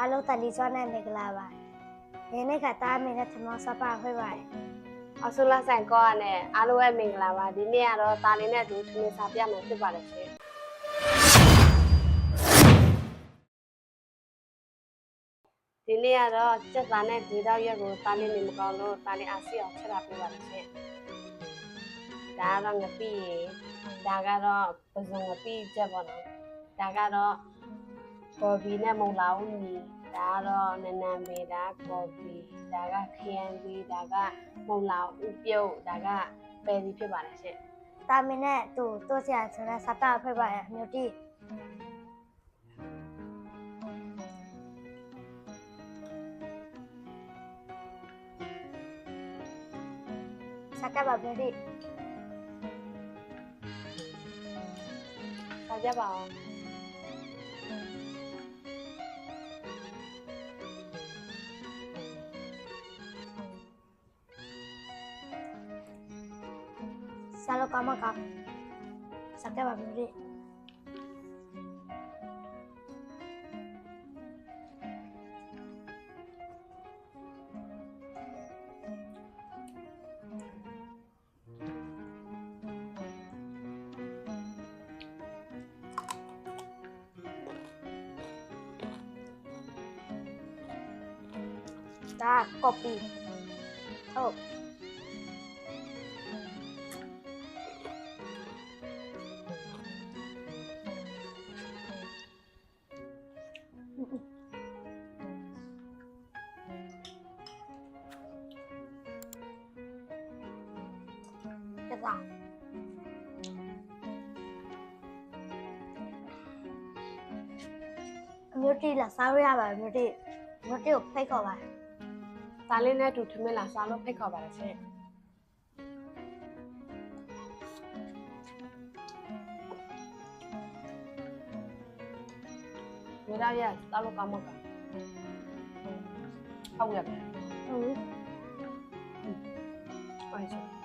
အားလုံးတန်ဒီစွမ်းနဲ့မင်္ဂလာပါ။ဒီနေ့ကတားမင်းနဲ့ထမောစပါဖွေးပါတယ်အဆုလဆိုင်ကောကနဲ့အားလုံးပဲမင်္ဂလာပါဒီနေ့ကတော့တာလင်းနဲ့အတူထမင်းစာပြမယ်ဖြစ်ပါတယ်ရှင်ဒီနေ့ကတော့စက်သားနဲ့ဒီတော့ရက်ကိုတာလင်းနေမကောင်းလို့တာလင်းအားစီအောင်ချက်တာပြပါတယ်ရှင်ဒါကတော့ငပိရေဒါကတော့ပစုံငပိချက်ပေါ့နော်ဒါကတော့ ကော်ဖီနဲ့မုံလာဦးညီဒါကတော့နနံပေဒါကော်ဖီဒါကခရမ်းပီဒါကမုံလာဦးပြုတ်ဒါကပယ်စီဖြစ်ပါတယ်ရှင်။တားမင်းနဲ့သူတို့ဆရာဆိုတဲ့စပါဖွေးပါတယ်အမျိုးတိစကပါမျိုးတိစာကြပါအောင် ဆာလောကမကစကပါမျိုးတိဒါကော်ပီဟုတ်ကျတာ အမျိုးတိလာစားရရပါအမျိုးတိအမျိုးတိကိုဖိတ်ခေါ်ပါတာလင်းနဲ့အတူထမင်းလာစားလို့ဖိတ်ခေါ်ပါတယ်ရှင်ဒီတော့ရက်တာလို့ကောင်းမှာကဟုတ်ရဲ့ပဲဟုတ်ဟုတ်ရှင်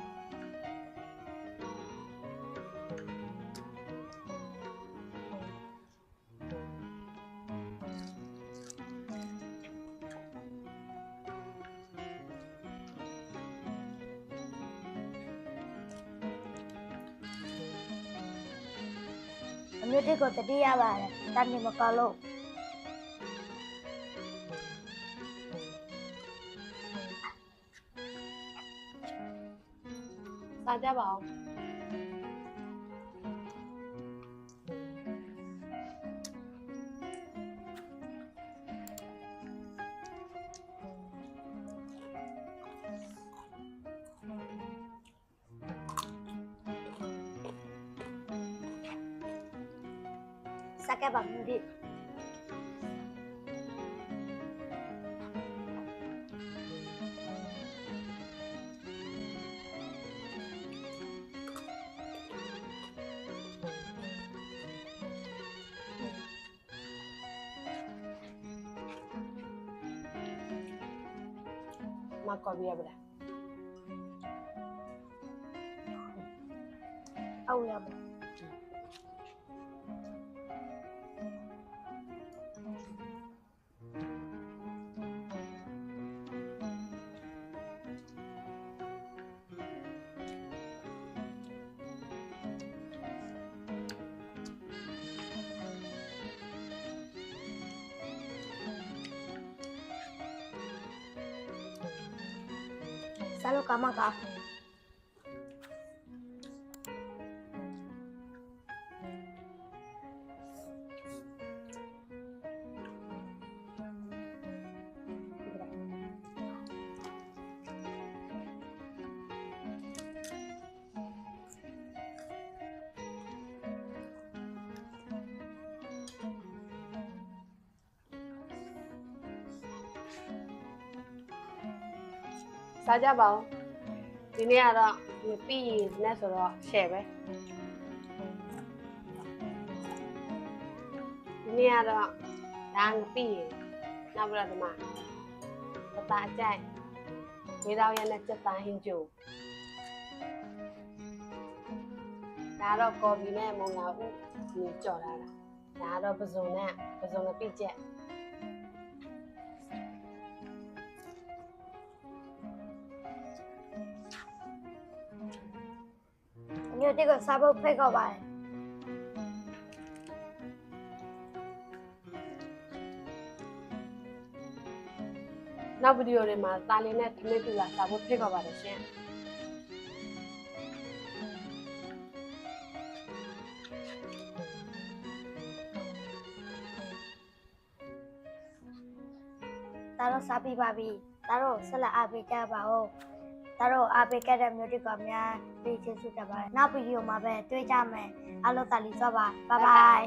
အမျိုးတိကိုတတိရပါတယ်တန်နေမကောလို့စားကြပါအော င်စကပါမျိုးတိ မကော်ပြရပါ စားကြပါအောင်ဒီနေ့ကတော့ငပိနဲ့ဆိုတော့ share ပဲဒီနေ့ကတော့ဒါငပိနောက်ပြီးတော့ဒီမှာပတာအကြိုက်ဝေးတော့ရနဲ့စက်သားဟင်းကျိုဒါတော့ကော်ဖီနဲ့မုံလာဦးညီကြော်တာလားဒါကတော့ပစုံနဲ့ပစုံငပိချက် မျိုးတစ်ကိုစားဖို့ဖိတ်ခေါ်ပါတယ်နောက်ဗီဒီယိုတွေမှာတာလီနဲ့ထမင်းတူလာစားဖို့ဖိတ်ခေါ်ပါတယ်ရှင်ဒါတော့စားပြီးပါပြီဒါတော့ဆက်လက်အားပေးကြပါဦး ဒါတော့အားပေးခဲ့တဲ့မျိုးတစ်ကအများကြီးကျေးဇူးတင်ပါတယ်နောက်ဗီဒီယိုမှာပဲတွေ့ကြမယ်အားလုံးတာလီသွားပါဘိုင်ဘိုင်